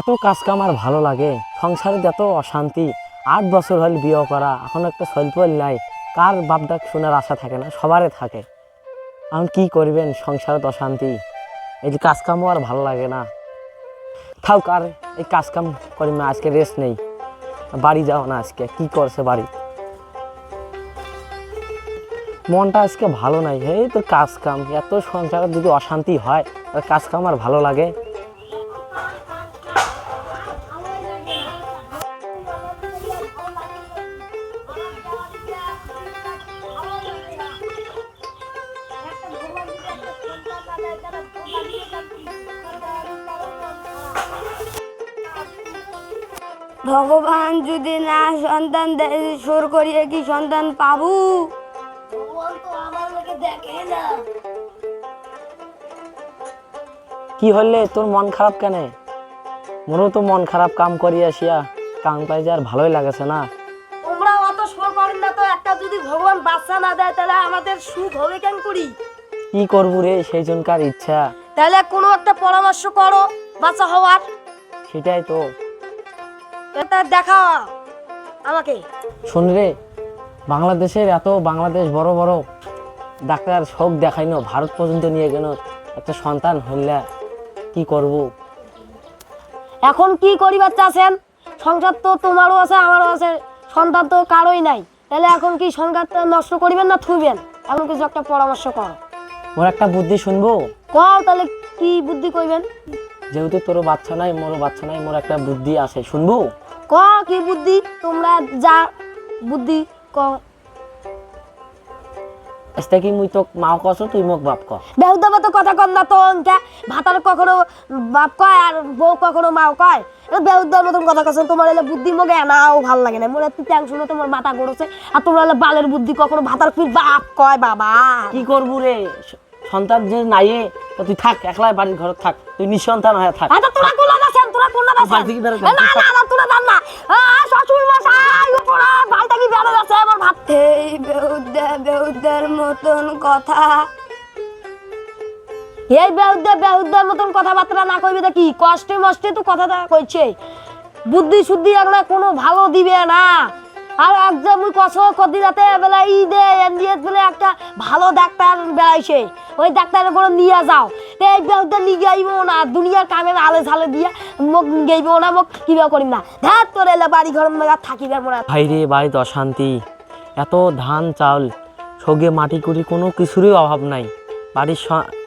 এত কাজ কাম আর ভালো লাগে। সংসারে এত অশান্তি, আট বছর হল বিয়ে করা, এখন একটা স্বল্প নাই, কার বাপ ডাক শোনার আশা থাকে না? সবারই থাকে। এখন কি করবেন সংসারত অশান্তি? এই যে কাজ কামও আর ভালো লাগে না। থাক আর এই কাজ কাম করি না, আজকে রেস্ট নেই। বাড়ি যাও না আজকে, কি করছে বাড়ি? মনটা আজকে ভালো নাই। হে তো কাজ কাম, এত সংসারে যদি অশান্তি হয় কাজ কাম আর ভালো লাগে। ভগবান যদি না সন্তান দেয় সুর করিয়ে কি সন্তান পাবো? কি হলে তোর মন খারাপ কেন? মোরও তো মন খারাপ কাম করি আসিয়া কাম পাই যে আর ভালোই লাগেছে না। তোমরা অত সুর করেন না তো একটা যদি ভগবান বাচ্চা না দেয় তাহলে আমাদের সুখ হবে কেন করি? কি করব রে সেই জনকার ইচ্ছা। তাহলে কোনো একটা পরামর্শ করো বাচ্চা হওয়ার। সেটাই তো। দেখা। আমাকে। শোন রে বাংলাদেশের এত বাংলাদেশ বড় বড় ডাক্তার শোক দেখাইনো ভারত পর্যন্ত নিয়ে গেল একটা সন্তান হইলে কি করব? এখন কি করিবার চাচ্ছেন সংসার তো তোমারও আছে আমারও আছে সন্তান তো কারোই নাই। তাহলে এখন কি সংসারটা নষ্ট করিবেন না থুইবেন? এমন কিছু একটা পরামর্শ করো। ওর একটা বুদ্ধি শুনব? কও তাহলে কি বুদ্ধি কইবেন? যেহেতু তোরও বাচ্চা নাই মোরও বাচ্চা নাই মোর একটা বুদ্ধি আছে। শুনব? ক কি বুদ্ধি? তোমরা যা বুদ্ধি ক। কি মুই তোক মাও তুই মোক বাপ ক? বেহুদা মতো কথা কম না তো অঙ্কে ভাতার কখনো বাপ কয় আর বউ কখনো মাও কয়? বেহুদার মতন কথা কছেন তোমার এলে বুদ্ধি মগে নাও ভালো লাগে না। মনে তুই টেনশনে তোমার মাথা গড়ছে আর তোমরা এলে বালের বুদ্ধি কখনো ভাতার ফির বাপ কয় বাবা। কি করব রে? সন্তান যে নাইয়ে তো তুই থাক একলাই বাড়ির ঘরে থাক। তুই নিঃসন্তান হয়ে থাক। আচ্ছা তোরা কোলা কোলা না না না তোরা না। শ্বশুর মশাই উপরা যাচ্ছে? আমার ভাত এই বেহুদা বেহুদার মতন কথা। এই বেহুদা বেহুদার মতন কথাবার্তা না কইবে কি? কষ্টে মষ্টে তো কথাটা কইছে বুদ্ধি শুদ্ধি এগুলা কোনো ভালো দিবে না। আর একদম ওই কষ কদি রাতে বেলা ই দে বলে একটা ভালো ডাক্তার বেড়াইছে, ওই ডাক্তারের কোনো নিয়ে যাও। তো এই বেহুদা নিয়ে যাইব না, দুনিয়ার কামে আলে ঝালে দিয়ে মোক গেইব না মোক কিবা করিম না। ধ্যাত তোর এলে বাড়ি ঘর মেগা থাকিবে মনে। ভাই রে বাড়িতে অশান্তি। এত ধান, চাউল, সগে মাটি কুটি কোনো কিছুরই অভাব নাই। বাড়ির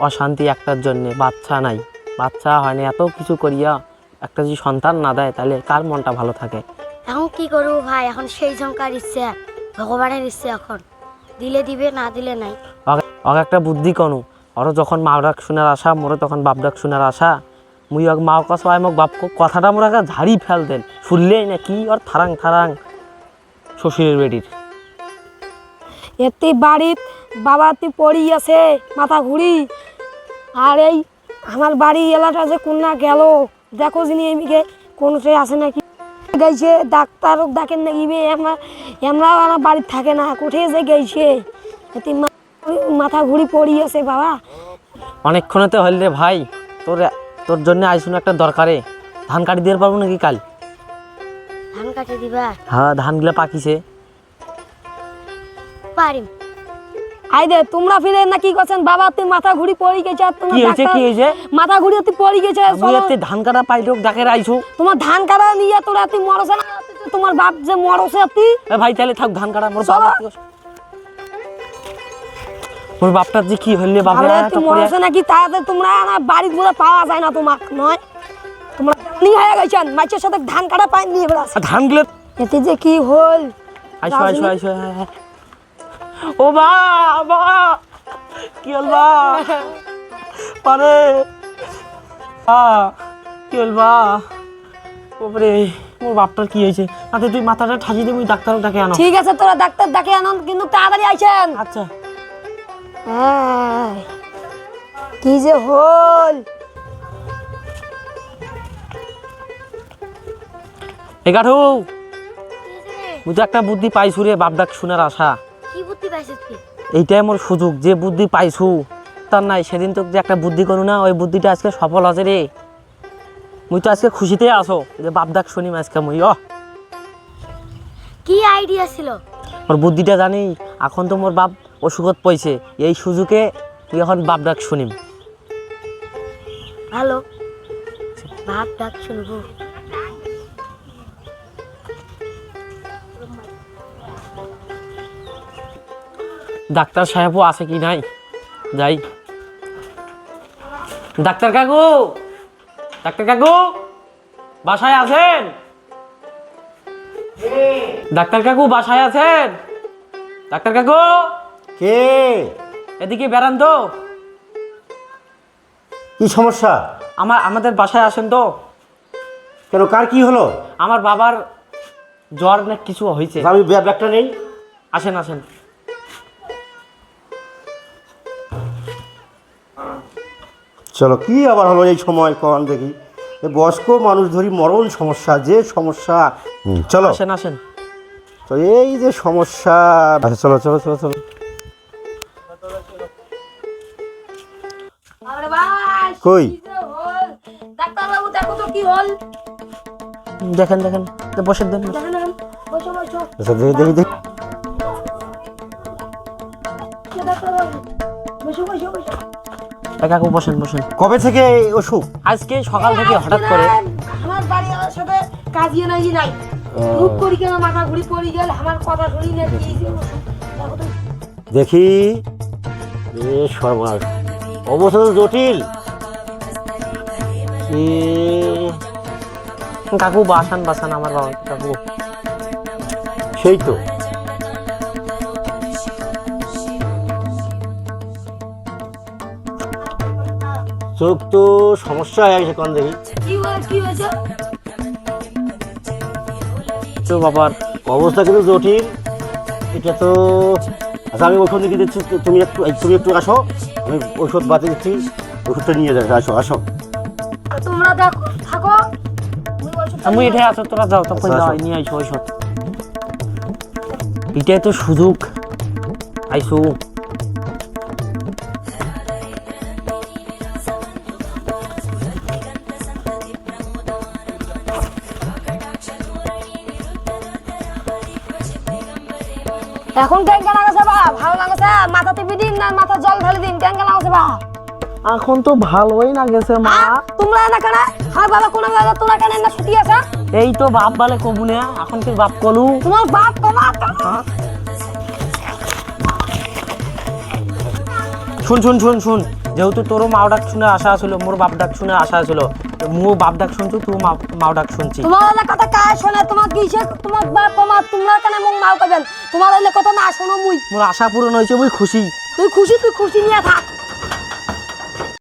অশান্তি একটার জন্যে, বাচ্চা নাই। বাচ্চা হয় না, এত কিছু করিয়া একটা যদি সন্তান না দেয়, তাহলে কার মনটা ভালো থাকে? এখন কি করব ভাই? এখন সেই জঙ্কার ইচ্ছে ভগবানের ইচ্ছে এখন। দিলে দিবে না দিলে নাই। অগ- অগ একটা বুদ্ধি কনু। ওরও যখন মা ডাক শোনার আশা মোরও তখন বাপ ডাক শোনার আশা। মুই অগ মা কাছ মোক বাপ কথাটা মোর আগে ঝাড়ি ফেল দেন। শুনলেই না কি ওর থারাং থারাং শ্বশুরের বেটির এতে বাড়িত বাবা তুই পড়ি আছে মাথা ঘুরি আর এই আমার বাড়ি এলাকা যে কোনা গেল দেখো যিনি এমিকে কোন সে আছে নাকি। গেছে ডাক্তার ডাকেন না বে আমরা আমরা আমার বাড়িতে থাকে না কোথায় যে গেছে? মাথা ঘুরি পড়ি আছে বাবা অনেকক্ষণতে হল রে ভাই তোর তোর জন্য আইসুন একটা দরকারে। ধান কাটি দিয়ে পারব নাকি কাল? ধান কাটে দিবা? হ্যাঁ ধানগুলা পাকিছে। পারিম। দে তোমরা ফিরে না কি করছেন? বাবা তুই মাথা ঘুরি পড়ি গেছে আর তোমার কি হয়েছে কি হয়েছে? মাথা ঘুরি তুই পড়ি গেছে চলো। ধান কাটা পাইলোক ডাকে আইসু তোমার ধান কাটা নিয়ে তোরা তুই মরছে না তোমার বাপ যে মরছে তুই ভাই তাহলে থাক ধান কাটা মোর বাবা মোর বাপটার যে কি হইলে বাবা তুই মরছে নাকি? তাহলে তোমরা না বাড়ির মধ্যে পাওয়া যায় না তোমাক নয়। তোমরা নি হয়ে গেছেন মাছের সাথে ধান কাটা পাই নিয়ে বেড়াচ্ছে। ধানগুলো এতে যে কি হল? আইসো আইসো আইসো হ্যাঁ, হ্যাঁ। ও বা বা কি হল বা পারে। আ কি হল বা ওপরে মোর বাপটার কি হয়েছে? তাতে তুই মাথাটা ঠাজি দিবি ডাক্তার ডাকে আনো। ঠিক আছে তোরা ডাক্তার ডাকে আনন্দ কিন্তু তাড়াতাড়ি আইছেন আচ্ছা। হ্যাঁ, কি যে হল? এগারো তুই তো একটা বুদ্ধি পাইছু রে বাপ ডাক শোনার আশা। কি বুদ্ধি পাইছিস তুই? এইটাই মোর সুযোগ যে বুদ্ধি পাইছু তার নাই। সেদিন তো যে একটা বুদ্ধি করু না ওই বুদ্ধিটা আজকে সফল আছে রে মুই তো আজকে খুশিতে আসো যে বাপ ডাক শুনিম আজকে মুই অ কি আইডিয়া ছিল মোর বুদ্ধিটা জানি এখন তো মোর বাপ অসুখত পইছে এই সুযোগে তুই এখন বাপ ডাক শুনিম। ভালো। ভাব ডাক শুনব। ডাক্তার সাহেবও আছে কি নাই? যাই। ডাক্তার কাকু! ডাক্তার কাকু! বাসায় আছেন? ডাক্তার কাকু বাসায় আছেন? ডাক্তার কাকু! কে? এদিকে বেড়ান তো। কি সমস্যা? আমার আমাদের বাসায় আসেন তো। কেন কার কি হলো? আমার বাবার জ্বর না কিছু হয়েছে। আমি ব্যাগ- ব্যাগটা নেই? আসেন আসেন। চলো কি আবার হলো এই সময়? কখন দেখি। এ বয়স্ক মানুষ ধরি মরণ সমস্যা যে সমস্যা? চলো। আসেন আসেন। তো এই যে সমস্যা আচ্ছা চলো চলো চলো চলো। কই? কি যে হল? ডাক্তার বাবু দেখো তো কি হল। দেখেন দেখেন তো বসে দেন আচ্ছা দেখি দেখি দেখি। বসো বসো বসো। এ কাকু বসেন বসেন। কবে থেকে এই অসুখ? আজকে সকাল থেকে হঠাৎ করে আমার বাড়ি আমার সাথে কাজিয়ে নাই নাই। মুখ করি কেন মাথা ঘুরি পড়ি গেল আমার কথা শুনি না কি। দেখো এ সর্বনাশ অবস্থা তো জটিল। কাকু বাসান বাসান আমার বাবা কাকু। সেই তো। চোখ তো সমস্যা হয়ে গেছে কন দেখি। তো বাবার অবস্থা কিন্তু জটিল। এটা তো আচ্ছা আমি ওষুধ লিখে দিচ্ছি তুমি একটু তুমি একটু আসো। আমি ওষুধ বাতিয়ে দিচ্ছি ওষুধটা নিয়ে যাবে আসো আসো। তোমরা দেখো থাকো। আমি এটাই আছো তোরা যাও তখন আচ্ছা, যাও নিয়ে আইসো ঔষধ এটাই তো সুযোগ। আইসো। এখন কেন কেন লাগছে বা ভালো লাগছে? মাথা টিপি দিন না মাথা জল ঢালি দিন কেন কেন লাগছে বা? এখন তো ভালোই না গেছে মা তোমরা না কেন? আমার বাবা কোন জায়গা তোমরা কেন না ছুটি আছে? এই তো বাপ বলে কবু না এখন কি বাপ কলু? তোমার বাপ কমা শুন শুন শুন শুন। যেহেতু তোরও মাও ডাক শুনে আশা ছিল মোর বাপ ডাক শুনে আশা ছিল মু বাপ ডাক শুনছু তুই মাও ডাক শুনছি। তোমার ওলা কথা কায় শোনে? তোমার কিসে? তোমার বাপ কমা তোমরা কেন মুখ মাল করবেন? তোমার ওইলে কথা না শোনো মুই। মোর আশা পূরণ মুই খুশি। তুই খুশি তুই খুশি নিয়ে থাক।